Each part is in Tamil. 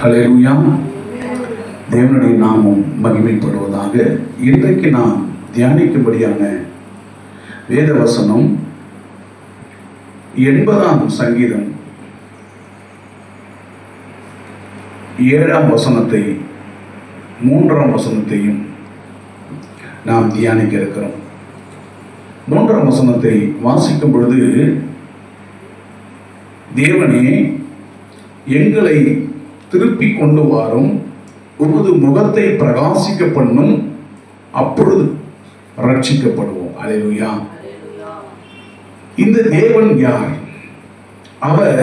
ஹalleluya. தேவனுடைய நாமம் மகிமைப்படுவதாக இன்றைக்கு நாம் தியானிக்கும்படியான வேத வசனம் எண்பதாம் சங்கீதம். ஏழாம் வசனத்தை மூன்றாம் வசனத்தையும் நாம் தியானிக்க இருக்கிறோம் மூன்றாம் வசனத்தை வாசிக்கும் பொழுது தேவனே எங்களை திருப்பி கொண்டு வாரும். உமது முகத்தை பிரகாசிக்க பண்ணும் அப்பொழுது ரட்சிக்கப்படுவோம். அலையுயா இந்த தேவன் யார்? அவர்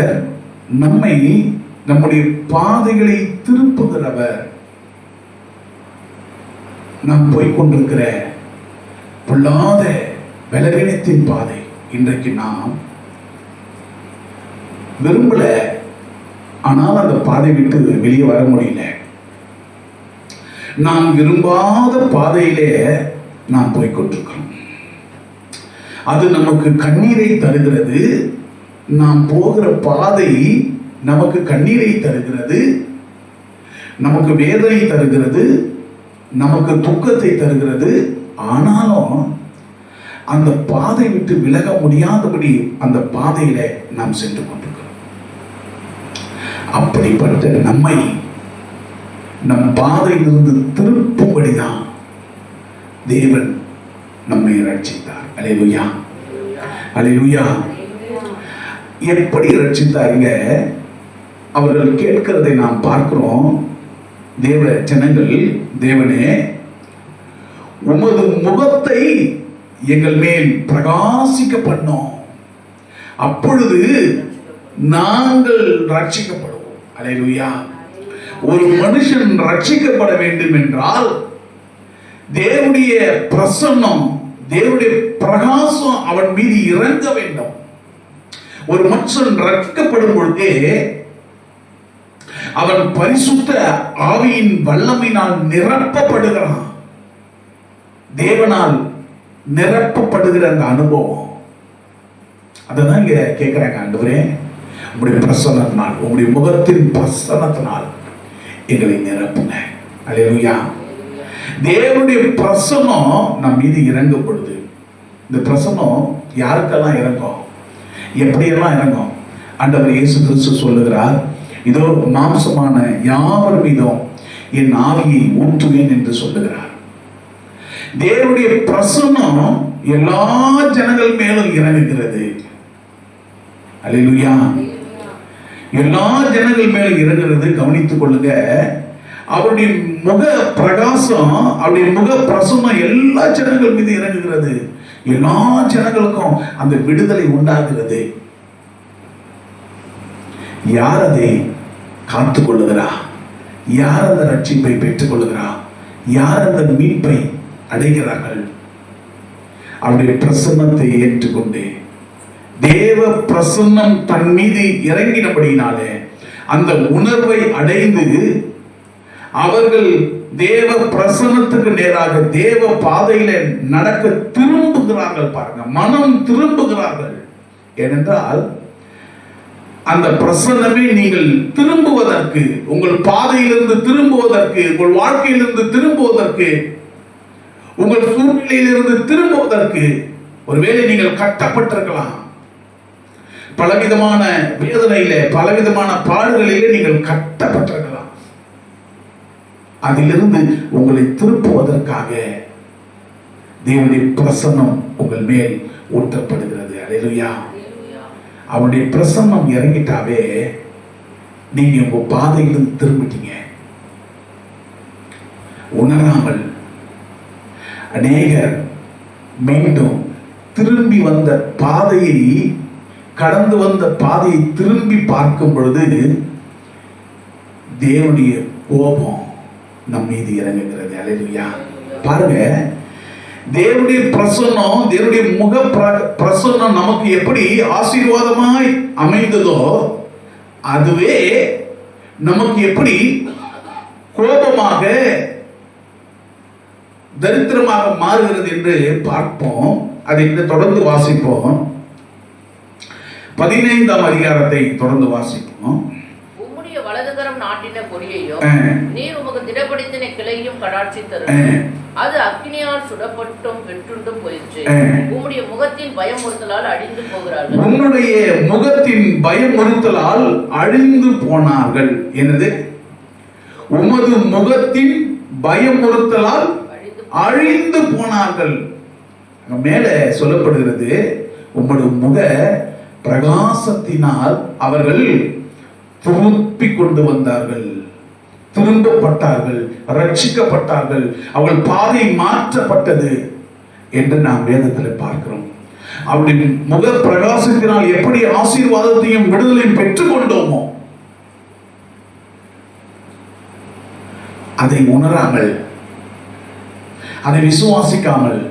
நம்மை நம்முடைய பாதைகளை திருப்புகிறவர். நாம் போய்கொண்டிருக்கிற பொல்லாத பலவீனத்தின் பாதை இன்றைக்கு நாம் விரும்பல ஆனால் அந்த பாதை விட்டு வெளியே வர முடியல. நாம் விரும்பாத பாதையிலே நாம் போய்கொண்டிருக்கிறோம் அது நமக்கு கண்ணீரை தருகிறது. நாம் போகிற பாதை நமக்கு கண்ணீரை தருகிறது. நமக்கு வேதனை தருகிறது. நமக்கு துக்கத்தை தருகிறது. ஆனாலும் அந்த பாதை விட்டு விலக முடியாதபடி அந்த பாதையில நாம் சென்று கொண்டோம் அப்படிப்பட்ட நம்மை நம் பாதையிலிருந்து திருப்பும்படிதான் தேவன் நம்மை ரட்சித்தார் அலையுயா அலையுயா எப்படி ரட்சித்தாருங்க அவர்கள் கேட்கிறதை நாம் பார்க்கிறோம். தேவ ஜனங்கள் தேவனே உமது முகத்தை எங்கள் மேல் பிரகாசிக்க பண்ணோம் அப்பொழுது நாங்கள் ரட்சிக்கப்படும் அலைலுயா ஒரு மனுஷன் ரட்சிக்கப்பட வேண்டும் என்றால் தேவனுடைய பிரசன்னம் தேவனுடைய பிரகாசம் அவன் மீது இறங்க வேண்டும். ஒரு மனுஷன் ரட்சிக்கப்படும் பொழுதே அவன் பரிசுத்த ஆவியின் வல்லமையினால் நிரப்பப்படுகிறான். தேவனால் நிரப்பப்படுகிற அந்த அனுபவம். அதுதான் இங்க கேட்கிறாங்க ஆண்டவரே. உங்களுடைய பிரசன்னத்தினால் உங்களுடைய முகத்தின் பிரசன்னத்தினால் எங்களை நிரப்புங்க. அலையா தேவனுடைய பிரசன்னம் நம் மீது இறங்கப்படுது இந்த பிரசன்னம் யாருக்கெல்லாம் இறங்கும்? எப்படியெல்லாம் இறங்கும்? அண்டவர் இயேசு கிறிஸ்து சொல்லுகிறார் இதோ மாம்சமான யாவர் மீதும் என் ஆவியை ஊற்றுவேன் என்று சொல்லுகிறார். தேவனுடைய பிரசன்னம் எல்லா ஜனங்கள் மேலும் இறங்குகிறது. அலையிலுயா எல்லா ஜனங்கள் மேல இறங்குறது கவனித்துக் கொள்ளுங்க. அவருடைய முக பிரகாசம் அவருடைய முக பிரசன்னம் எல்லா ஜனங்கள் மீது இறங்குகிறது. எல்லா ஜனங்களுக்கும் அந்த விடுதலை உண்டாகிறது. யார் அதை காத்து கொள்ளுகிறா? யார் அந்த ரட்சிப்பை பெற்றுக் கொள்ளுகிறா? யார் அந்த மீட்பை அடைகிறார்கள்? அவருடைய பிரசன்னத்தை ஏற்றுக்கொண்டு தேவ பிரசன்னம் தன் மீது இறங்கினபடினாலே அந்த உணர்வை அடைந்து அவர்கள் தேவ பிரசன்னத்துக்கு நேராக தேவ பாதையில நடக்க திரும்புகிறார்கள் பாருங்க. மனம் திரும்புகிறார்கள். ஏனென்றால் அந்த பிரசன்னமே நீங்கள் திரும்புவதற்கு உங்கள் பாதையிலிருந்து திரும்புவதற்கு உங்கள் வாழ்க்கையிலிருந்து திரும்புவதற்கு உங்கள் சூழ்நிலையிலிருந்து திரும்புவதற்கு ஒருவேளை நீங்கள் கட்டப்பட்டிருக்கலாம். பலவிதமான வேதனையில பலவிதமான பாடுகளிலே நீங்கள் கட்டப்பட்டிருக்கலாம். அதிலிருந்து உங்களை திருப்புவதற்காக தேவனுடைய பிரசன்னம் உங்கள் மேல் ஊற்றப்படுகிறது. அலையிலுயா. அவருடைய பிரசன்னம் இறங்கிட்டாவே நீங்க உங்க பாதையிலிருந்து திரும்பிட்டீங்க. உணராமல் அநேகர் மீண்டும் திரும்பி வந்த பாதையை கடந்து வந்த பாதையை திரும்பி பார்க்கும் பொழுது தேவனுடைய கோபம் நம் மீது இறங்குகிறது. அலையா பாருங்க தேவனுடைய பிரசன்னம் தேவனுடைய முக பிர- பிரசன்னம் நமக்கு எப்படி ஆசீர்வாதமாய் அமைந்ததோ அதுவே நமக்கு எப்படி கோபமாக தரித்திரமாக மாறுகிறது என்று பார்ப்போம். அதை தொடர்ந்து வாசிப்போம். பதினைந்தாம் அதிகாரத்தை தொடர்ந்து வாசிப்போம். உம்முடைய வலதுகரம் நாட்ட நாட்டின கொடியையும் நீர் உமக்கு திடப்படுத்தின கிளையும் கடாட்சி ஆ, தரும் அது அக்னியால் சுடப்பட்டும் வெட்டுண்டும் போயிற்று. உம்முடைய முகத்தின் பயமுறுத்தலால் அழிந்து போகிறார்கள். உன்னுடைய முகத்தின் பயமுறுத்தலால் அழிந்து போனார்கள். என்னது? உமது முகத்தின் பயமுறுத்தலால் அழிந்து அழிந்து போனார்கள். மேல சொல்லப்படுகிறது உம்முடைய முக பிரகாசத்தினால் அவர்கள் திருப்பி கொண்டு வந்தார்கள். திரும்பப்பட்டார்கள் ரட்சிக்கப்பட்டார்கள் அவர்கள் பாதை மாற்றப்பட்டது என்று நாம் வேதத்தில் பார்க்கிறோம். அப்படி முக பிரகாசத்தினால் எப்படி ஆசீர்வாதத்தையும் விடுதலையும் பெற்றுக்கொண்டோமோ அதை உணராமல் அதை விசுவாசிக்காமல்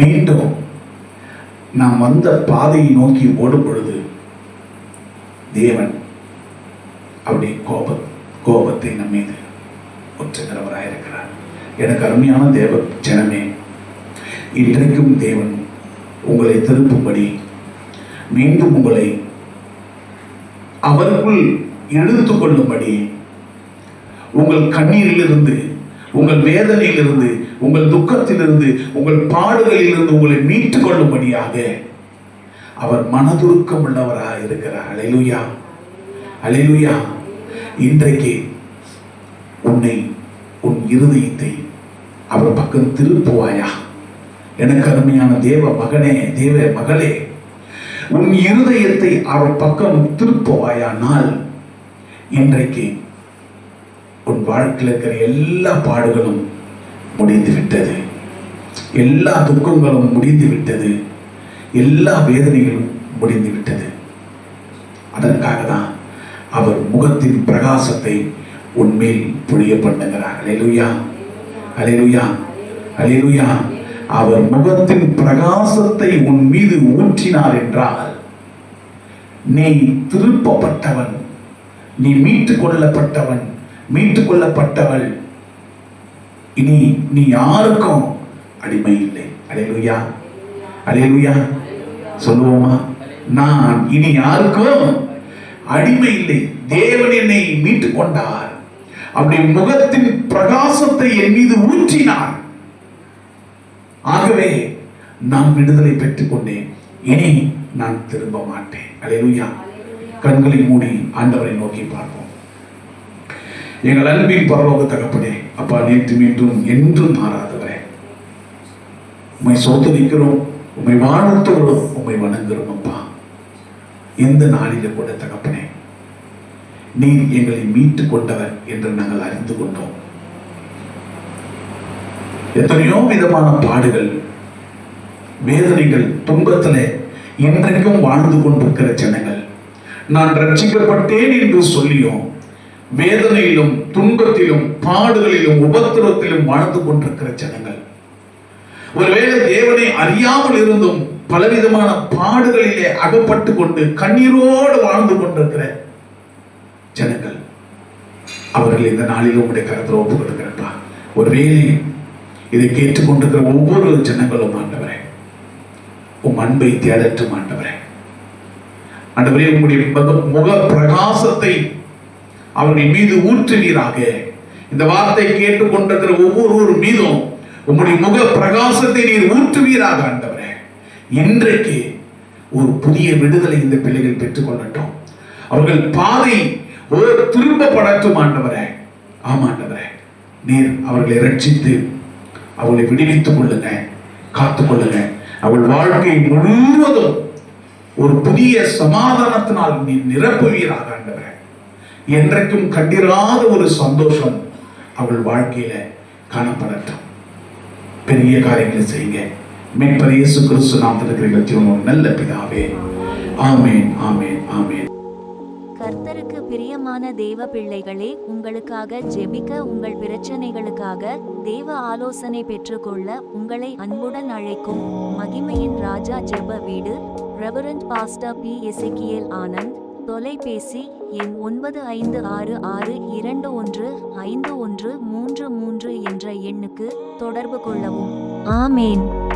மீண்டும் நாம் வந்த பாதையை நோக்கி ஓடும் பொழுது தேவன் அவருடைய கோப கோபத்தை நம் மீது ஒற்றுகிறவராயிருக்கிறார் எனக்கு அருமையான தேவ ஜனமே இன்றைக்கும் தேவன் உங்களை திருப்பும்படி மீண்டும் உங்களை அவருக்குள் இழுத்து கொள்ளும்படி உங்கள் கண்ணீரிலிருந்து உங்கள் வேதனையிலிருந்து உங்கள் துக்கத்திலிருந்து உங்கள் பாடுகளிலிருந்து உங்களை மீட்டுக் கொள்ளும்படியாக அவர் மனதுருக்கம் உள்ளவராக இருக்கிறார். அலைலுயா அலைலுயா இன்றைக்கு உன்னை உன் இருதயத்தை அவர் பக்கம் திருப்புவாயா? எனக்கு அருமையான தேவ மகனே தேவ மகளே உன் இருதயத்தை அவர் பக்கம் திருப்புவாயானால் இன்றைக்கு உன் வாழ்க்கையில் இருக்கிற எல்லா பாடுகளும் முடிந்து விட்டது எல்லா துக்கங்களும் முடிந்து விட்டது எல்லா வேதனைகளும் முடிந்து விட்டது அதற்காக தான் அவர் முகத்தின் பிரகாசத்தை உண்மையில் புரிய பண்ணுகிறார். அலையலுயா அலையலுயா அலைலுயா அவர் முகத்தின் பிரகாசத்தை உன் மீது ஊற்றினார் என்றால் நீ திருப்பப்பட்டவன் நீ மீட்டுக் கொள்ளப்பட்டவன் மீட்டுக் கொள்ளப்பட்டவள் இனி நீ யாருக்கும் அடிமை இல்லை. அலையலுயா. அலையலுயா. சொல்லுவோமா? நான் இனி யாருக்கும் அடிமை இல்லை. தேவன் என்னை மீட்டுக் கொண்டார். அப்படி முகத்தின் பிரகாசத்தை என் மீது ஊற்றினார். ஆகவே நான் விடுதலை பெற்றுக் கொண்டேன். இனி நான் திரும்ப மாட்டேன். அலையலுயா. கண்களை மூடி ஆண்டவரை நோக்கி பார்ப்போம். எங்கள் அன்பின் பரலோக தகப்பனே அப்பா நேற்று மீண்டும் என்றும் மாறாதவரே. உம்மை சோதனைக்கிறோம் உண்மை வாழ்த்துகிறோம் உண்மை வணங்குகிறோம் அப்பா. எந்த நாளில கூட தகப்பனே நீர் எங்களை மீட்டுக் கொண்டவர் என்று நாங்கள் அறிந்து கொண்டோம். எத்தனையோ விதமான பாடுகள் வேதனைகள் துன்பத்திலே இன்றைக்கும் வாழ்ந்து கொண்டிருக்கிற ஜனங்கள். நான் ரட்சிக்கப்பட்டேன் என்று சொல்லியும் வேதனையிலும் துன்பத்திலும் பாடுகளிலும் உபத்திரத்திலும் வாழ்ந்து கொண்டிருக்கிற ஜனங்கள். ஒருவேளை தேவனை அறியாமல் இருந்தும் பலவிதமான பாடுகளிலே அகப்பட்டு கொண்டு கண்ணீரோடு வாழ்ந்து கொண்டிருக்கிற ஜனங்கள். அவர்கள் இந்த நாளில் உங்களுடைய கருத்தில் ஒப்பு கொடுக்கிறப்பா. ஒருவேளை இதை கேட்டுக்கொண்டிருக்கிற ஒவ்வொரு ஜனங்களும் ஆண்டவரே உம் அன்பை தேடற்றும் ஆண்டவரே. ஆண்டவரே உங்களுடைய முக பிரகாசத்தை அவர்கள் மீது ஊற்றுவீராக இந்த வார்த்தை கேட்டுக்கொண்டிருக்கிற ஒவ்வொருவர் மீதும் உங்களுடைய முக பிரகாசத்தை நீர் ஊற்றுவீராக ஆண்டவரே. இன்றைக்கு ஒரு புதிய விடுதலை இந்த பிள்ளைகள் பெற்றுக்கொள்ளட்டும் அவர்கள் பாதை ஒரு திரும்பப்படட்டும் ஆண்டவரே. ஆமாண்டவரே நீர் அவர்களை ரட்சித்து அவளை விடுவித்துக் கொள்ளுங்க காத்துக்கொள்ளுங்க அவள் வாழ்க்கை முழுவதும் ஒரு புதிய சமாதானத்தினால் நீ நிரப்புவீராக ஆண்டவரே. என்றைக்கும் கண்டிராத ஒரு சந்தோஷம் அவள் வாழ்க்கையில காணப்படட்டும். பெரிய காரியங்களை செய்யுங்க. மீட்பர் இயேசு கிறிஸ்து நாம் இருக்கிற நல்ல பிதாவே. ஆமேன் ஆமேன் ஆமேன். கர்த்தருக்கு பிரியமான தேவ பிள்ளைகளே உங்களுக்காக ஜெபிக்க உங்கள் பிரச்சனைகளுக்காக தேவ ஆலோசனை பெற்றுக்கொள்ள உங்களை அன்புடன் அழைக்கும் மகிமையின் ராஜா ஜெப வீடு reverend pastor P Ezekiel Anand தொலைபேசி எண் ஒன்பது ஐந்து ஆறு ஆறு இரண்டு ஒன்று ஐந்து ஒன்று மூன்று மூன்று என்ற எண்ணுக்கு தொடர்பு கொள்ளவும். ஆமேன்.